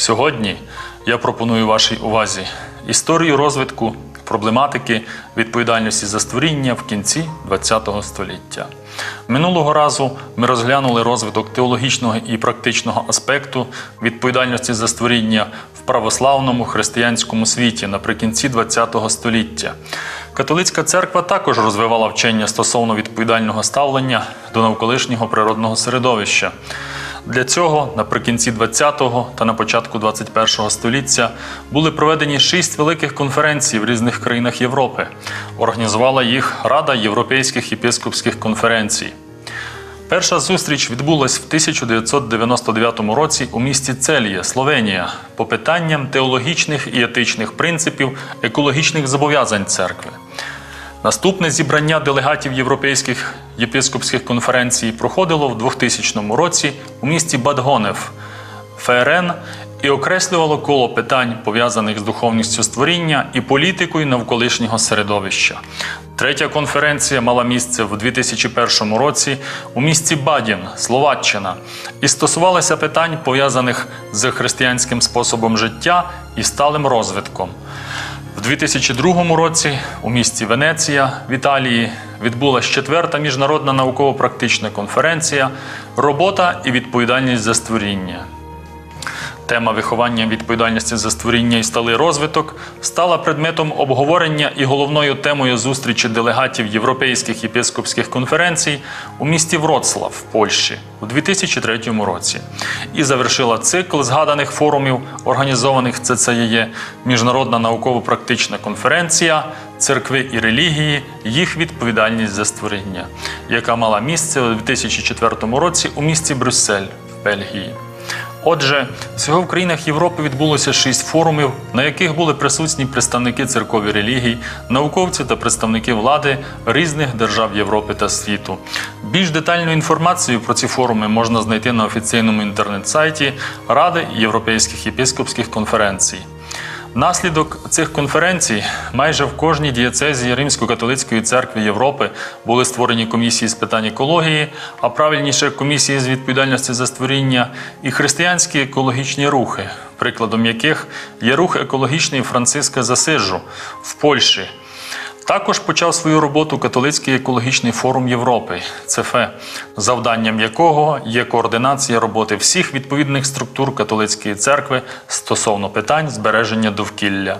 Сьогодні я пропоную вашій увазі історію розвитку проблематики відповідальності за створіння в кінці ХХ століття. Минулого разу ми розглянули розвиток теологічного і практичного аспекту відповідальності за створіння в православному християнському світі наприкінці ХХ століття. Католицька церква також розвивала вчення стосовно відповідального ставлення до навколишнього природного середовища. Для цього наприкінці 20-го та на початку 21-го століття були проведені шість великих конференцій в різних країнах Європи. Організувала їх Рада Європейських єпископських конференцій. Перша зустріч відбулась в 1999 році у місті Цельє, Словенія, по питанням теологічних і етичних принципів екологічних зобов'язань церкви. Наступне зібрання делегатів європейських єпископських конференцій проходило в 2000 році у місті Бадгонев, ФРН, і окреслювало коло питань, пов'язаних з духовністю створіння і політикою навколишнього середовища. Третя конференція мала місце в 2001 році у місті Бадін, Словаччина, і стосувалася питань, пов'язаних з християнським способом життя і сталим розвитком. В 2002 році у місті Венеція в Італії відбулася четверта міжнародна науково-практична конференція Робота і відповідальність за створіння. Тема виховання відповідальності за створіння і сталий розвиток стала предметом обговорення і головною темою зустрічі делегатів європейських єпископських конференцій у місті Вроцлав в Польщі у 2003 році і завершила цикл згаданих форумів, організованих ЦЦЄ Міжнародна науково-практична конференція церкви і релігії, їх відповідальність за створіння, яка мала місце у 2004 році у місті Брюссель в Бельгії. Отже, всього в країнах Європи відбулося шість форумів, на яких були присутні представники церкові релігій, науковці та представники влади різних держав Європи та світу. Більш детальну інформацію про ці форуми можна знайти на офіційному інтернет-сайті Ради Європейських єпископських конференцій. Наслідок цих конференцій майже в кожній дієцезії Римсько-католицької церкви Європи були створені комісії з питань екології, а правильніше комісії з відповідальності за створіння і християнські екологічні рухи, прикладом яких є рух екологічний Франциска Засижу в Польщі. Також почав свою роботу католицький екологічний форум Європи ЦЕФЕ, завданням якого є координація роботи всіх відповідних структур католицької церкви стосовно питань збереження довкілля.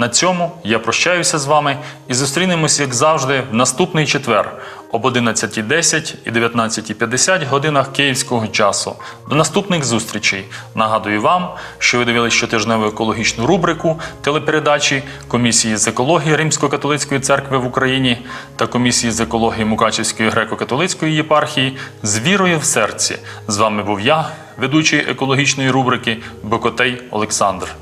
На цьому я прощаюся з вами і зустрінемось, як завжди, в наступний четвер об 11.10 і 19.50 годинах київського часу. До наступних зустрічей. Нагадую вам, що ви дивились щотижневу екологічну рубрику телепередачі Комісії з екології Римсько-католицької церкви в Україні та Комісії з екології Мукачівської греко-католицької єпархії з вірою в серці. З вами був я, ведучий екологічної рубрики Бокотей Олександр.